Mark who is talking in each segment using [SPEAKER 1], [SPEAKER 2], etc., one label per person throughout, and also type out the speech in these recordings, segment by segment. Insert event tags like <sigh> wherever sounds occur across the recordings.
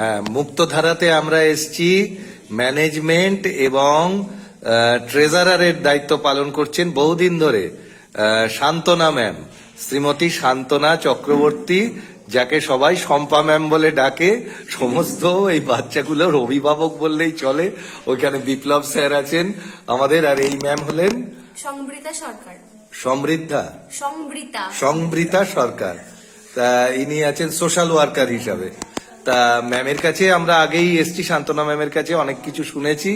[SPEAKER 1] হ্যাঁ মুক্তধারাতে আমরা এসছি। ম্যানেজমেন্ট এবং ট্রেজারারের দায়িত্ব পালন করছেন বহুদিন ধরে। শান্তনা ম্যাম শ্রীমতী শান্তনা চক্রবর্তী যাকে সবাই শম্পা ম্যাম বলে ডাকে। সমস্ত এই বাচ্চাগুলোর অভিভাবক বললেই চলে। ওইখানে বিপ্লব স্যার আছেন আমাদের আর এই ম্যাম হলেন
[SPEAKER 2] সংবৃতা সরকার।
[SPEAKER 1] সমৃদ্ধা।
[SPEAKER 2] সংবৃতা।
[SPEAKER 1] সংবৃতা সরকার। তা ইনি আছেন সোশ্যাল ওয়ার্কার হিসাবে। তা ম্যামের কাছে আমরা আগেই এসছি, শান্তনা ম্যামের কাছে অনেক কিছু শুনেছি।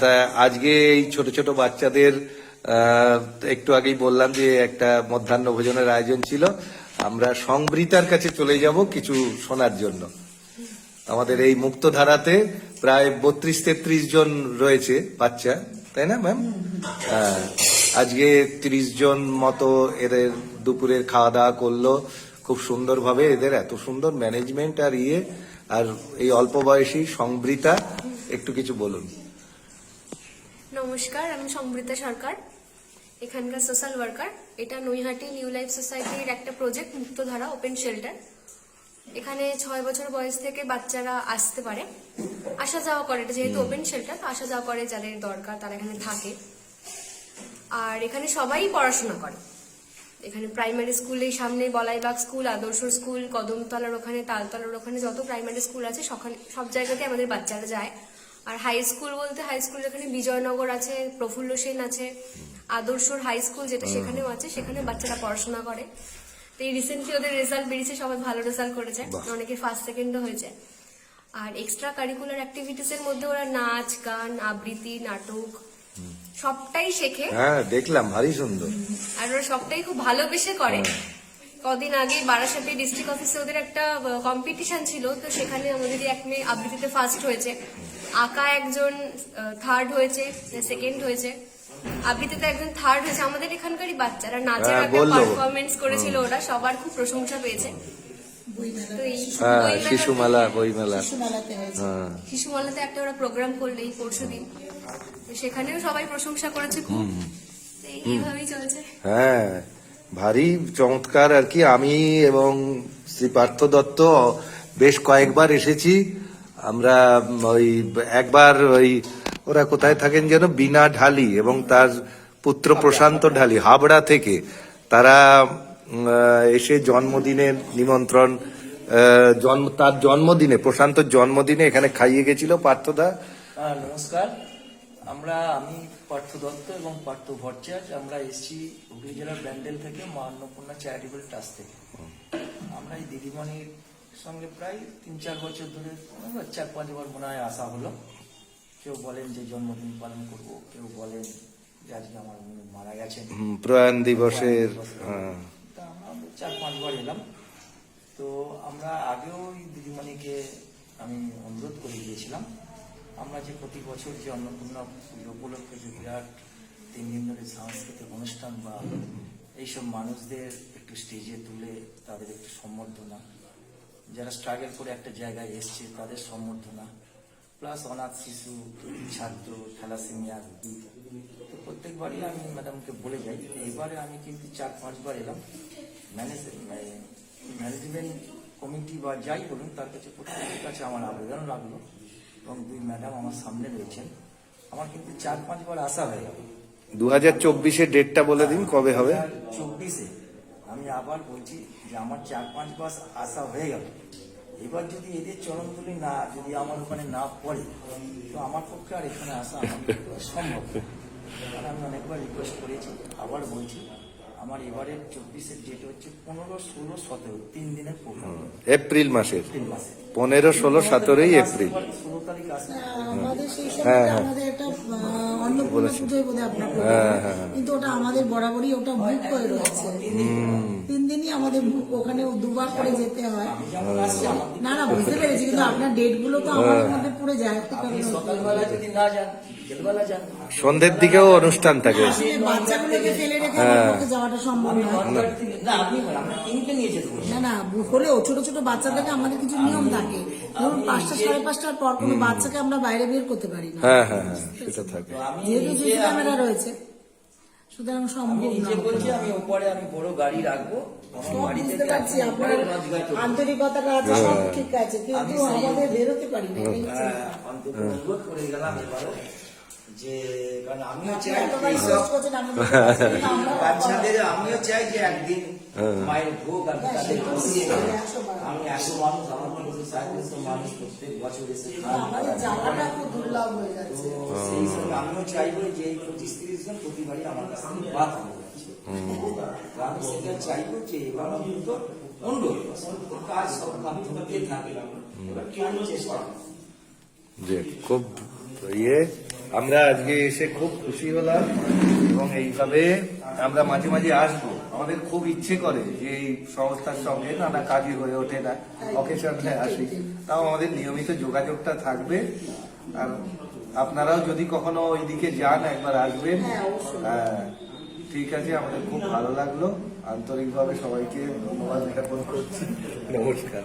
[SPEAKER 1] তা আজকে এই ছোট ছোট বাচ্চাদের একটু আগেই বললাম যে একটা মধ্যাহ্ন ভোজনের আয়োজন ছিল। আমরা সংবৃতার কাছে চলে যাব কিছু শোনার জন্য। আমাদের এই মুক্তধারাতে প্রায় বত্রিশ তেত্রিশ জন রয়েছে বাচ্চা, তাই না ম্যাম? আজকে ত্রিশ জন মতো এদের দুপুরের খাওয়া দাওয়া করল। খুব সুন্দরভাবে এদের এত সুন্দর ম্যানেজমেন্ট আর ইয়ে আর এই অল্প বয়সী সংবৃতা, একটু কিছু বলুন।
[SPEAKER 2] নমস্কার, আমি সংবৃতা সরকার, এখানকার সোশ্যাল ওয়ার্কার এটা নৈহাটি নিউ লাইফ সোসাইটির একটা প্রজেক্ট মুক্তধারা ওপেন শেল্টার এখানে ছয় বছর বয়স থেকে বাচ্চারা আসতে পারে। আসা যাওয়া করে, এটা যেহেতু ওপেন শেল্টার আসা যাওয়া করে যাদের দরকার, তারা এখানে থাকে। আর এখানে সবাই পড়াশোনা করে। এখানে প্রাইমারি স্কুলের সামনে বলাইবাগ স্কুল আদর্শ স্কুল কদমতলার ওখানে তালতলার ওখানে যত প্রাইমারি স্কুল আছে সখানে সব জায়গাতে আমাদের বাচ্চারা যায়। আর হাই স্কুল বলতে হাই স্কুল এখানে বিজয়নগর আছে প্রফুল্ল সেন আছে আদর্শর হাই স্কুল যেটা সেখানেও আছে সেখানে বাচ্চারা পড়াশোনা করে। তো এই রিসেন্টলি ওদের রেজাল্ট বেরিয়েছে সবাই ভালো রেজাল্ট করেছে। অনেকে ফার্স্ট সেকেন্ডও হয়েছে। আর এক্সট্রা কারিকুলার অ্যাক্টিভিটিস এর মধ্যে ওরা নাচ গান আবৃত্তি নাটক সবটাই শেখে।
[SPEAKER 1] হ্যাঁ দেখলাম ভারী সুন্দর।
[SPEAKER 2] ওরা সবটাই খুব ভালোবেসে করে। কদিন আগে বারাসাতে ডিস্ট্রিক্ট অফিসে ওদের একটা কম্পিটিশন ছিল তো সেখানে আমাদের এক মেয়ে আবৃত্তিতে ফার্স্ট হয়েছে। আঁকা একজন থার্ড হয়েছে সেকেন্ড হয়েছে। আবৃত্তিতে একজন থার্ড হয়েছে। আমাদের এখানকারই বাচ্চারা নাচের
[SPEAKER 1] হ্যাঁ,
[SPEAKER 2] একটা পারফরমেন্স করেছিল ওরা সবার খুব প্রশংসা পেয়েছে।
[SPEAKER 1] হ্যাঁ শিশুমেলা বইমেলা। হ্যাঁ।
[SPEAKER 2] শিশুমেলাতে একটা ওরা প্রোগ্রাম করল এই পরশু দিন সেখানেও সবাই প্রশংসা করেছে খুব।
[SPEAKER 1] হ্যাঁ ভারী চমৎকার আর কি। আমি এবং শ্রী পার্থ দত্ত বেশ কয়েকবার এসেছি। আমরা ওই একবার ওই ওরা কোথায় থাকেন যেন? বিনা ঢালি এবং তার পুত্র প্রশান্ত ঢালি হাবড়া থেকে। তারা এসে জন্মদিনের নিমন্ত্রণ জন্ম তার জন্মদিনে প্রশান্তর জন্মদিনে এখানে খাইয়ে গেছিল পার্থদা।
[SPEAKER 3] হ্যাঁ নমস্কার। আমরা আমি পার্থ দত্ত এবং পার্থ ভট্টাচার্য আমরা এসেছি হুগলি জেলার ব্যান্ডেল থেকে মা অন্নপূর্ণা চ্যারিটেবল ট্রাস্ট থেকে। আমরা এই দিদিমণির সঙ্গে প্রায় তিন চার বছর ধরে চার পাঁচবার মনে হয় আসা হলো। কেউ বলেন যে জন্মদিন পালন করব কেউ বলেন যে আজকে আমার উনি মারা গেছেন
[SPEAKER 1] প্রয়াণ দিবসের হ্যাঁ।
[SPEAKER 3] তা আমরা চার পাঁচবার এলাম। তো আমরা আগেও এই দিদিমণিকে আমি অনুরোধ করে গিয়েছিলাম। আমরা যে প্রতি বছর যে অন্নপূর্ণা পুজো উপলক্ষে যে বিরাট তিন দিন ধরে সাংস্কৃতিক অনুষ্ঠান বা এইসব মানুষদের একটু স্টেজে তুলে তাদের একটু সম্বর্ধনা, যারা স্ট্রাগল করে একটা জায়গায় এসছে তাদের সম্বর্ধনা প্লাস অনাথ শিশু, ছাত্র থ্যালাসেমিয়া তো প্রত্যেকবারই আমি ম্যাডামকে বলে যাই এবারে আমি কিন্তু চার পাঁচবার এলাম। ম্যানেজ ম্যানেজমেন্ট কমিটি বা যাই বলুন, তার কাছে প্রত্যেকের কাছে আমার আবেদন লাগল। এবং দুই ম্যাডাম আমার সামনে রয়েছেন। আমার কিন্তু চার পাঁচবার আসা হয়ে গেল।
[SPEAKER 1] দু হাজার চব্বিশের ডেটটা বলে দিন কবে হবে?
[SPEAKER 3] চব্বিশে। আমি আবার বলছি যে আমার চার পাঁচ মাস আসা হয়ে গেল। এবার যদি এদের চরণগুলি না যদি আমার ওখানে না পড়ে তো আমার পক্ষে আর এখানে আসা সম্ভব। <laughs> আমি অনেকবার রিকোয়েস্ট করেছি আবার বলছি। আমার এবারের চব্বিশের ডেট হচ্ছে পনেরো ষোলো সতেরো তিন দিনের প্রোগ্রাম
[SPEAKER 1] এপ্রিল মাসের।
[SPEAKER 3] মাসে
[SPEAKER 1] পনেরো ষোলো সতেরোই এপ্রিল।
[SPEAKER 3] ষোলো তারিখ
[SPEAKER 1] হ্যাঁ, হ্যাঁ।
[SPEAKER 4] বোধহয় আপনার
[SPEAKER 1] হ্যাঁ, হ্যাঁ।
[SPEAKER 4] কিন্তু ওটা আমাদের বরাবরই ওটা বুক হয়ে রয়েছে। তিন দিনই আমাদের ওখানে দুবার করে যেতে হয়। না না বুঝতে পেরেছি কিন্তু আপনার ডেটগুলো তো আমাদের মধ্যে পড়ে যায়
[SPEAKER 3] সকালবেলা যদি না যান বিকেলবেলা যান
[SPEAKER 1] সন্ধ্যের দিকেও অনুষ্ঠান থাকে।
[SPEAKER 4] আসলে বাচ্চাগুলোকে ফেলে রেখে যাওয়াটা সম্ভব
[SPEAKER 3] না আমরা তিনটে নিয়ে যেতে বলছি
[SPEAKER 4] না না হলেও ছোট ছোট বাচ্চাদেরকে আমাদের কিছু নিয়ম থাকে। ধরুন পাঁচটা সাড়ে পাঁচটার পর কোনো বাচ্চাকে আমরা বাইরে বের করতে পারি না।
[SPEAKER 1] হ্যাঁ হ্যাঁ হ্যাঁ সেটা থাকে।
[SPEAKER 3] আমি
[SPEAKER 4] যেহেতু সিসি ক্যামেরা রয়েছে সুতরাং সম্ভব
[SPEAKER 3] নিজে
[SPEAKER 4] না।
[SPEAKER 3] বলছি আমি ওপরে আমি বড় গাড়ি রাখব
[SPEAKER 4] বুঝতে পারছি আপনার। আন্তরিকতাটা আছে সব ঠিক আছে কিন্তু
[SPEAKER 3] আমি
[SPEAKER 4] আমাদের বেরোতে পারি না।
[SPEAKER 3] হ্যাঁ, অন্তত অনুরোধ করে গেলাম এবারও। যে কারণ আমিও চাই
[SPEAKER 4] আমি <laughs> আমরা
[SPEAKER 3] বাচ্চাদের আমিও চাই যে একদিন মায়ের ভোগ আমি
[SPEAKER 4] হ্যাঁ,
[SPEAKER 3] তাদের
[SPEAKER 4] তো।
[SPEAKER 3] আমি একশো মানুষ আমার মতো সাতশো মানুষ প্রত্যেক বছর এসে
[SPEAKER 4] হয়ে
[SPEAKER 3] তো সেই হিসেবে আমিও চাইব যে এই পঁচিশ তিরিশ জন প্রতিবারই আমার কাছ বাদ হয়ে তো আমি সেটা চাইব যে এবার অন্তত অনুরোধ কাজ সব কাজ হতে এবার কি আমি চেষ্টা
[SPEAKER 1] খুব ইয়ে আমরা আজকে এসে খুব খুশি হলাম এবং এইভাবে আমরা মাঝে মাঝে আসব। আমাদের খুব ইচ্ছে করে যে এই সংস্থার সঙ্গে নানা কাজই হয়ে ওঠে না অকেশনে আসি। তাও আমাদের নিয়মিত যোগাযোগটা থাকবে। আর আপনারাও যদি কখনো ওইদিকে যান একবার আসবেন
[SPEAKER 4] হ্যাঁ,
[SPEAKER 1] হ্যাঁ ঠিক আছে আমাদের খুব ভালো লাগল। আন্তরিকভাবে সবাইকে ধন্যবাদ জ্ঞাপন করছি। নমস্কার।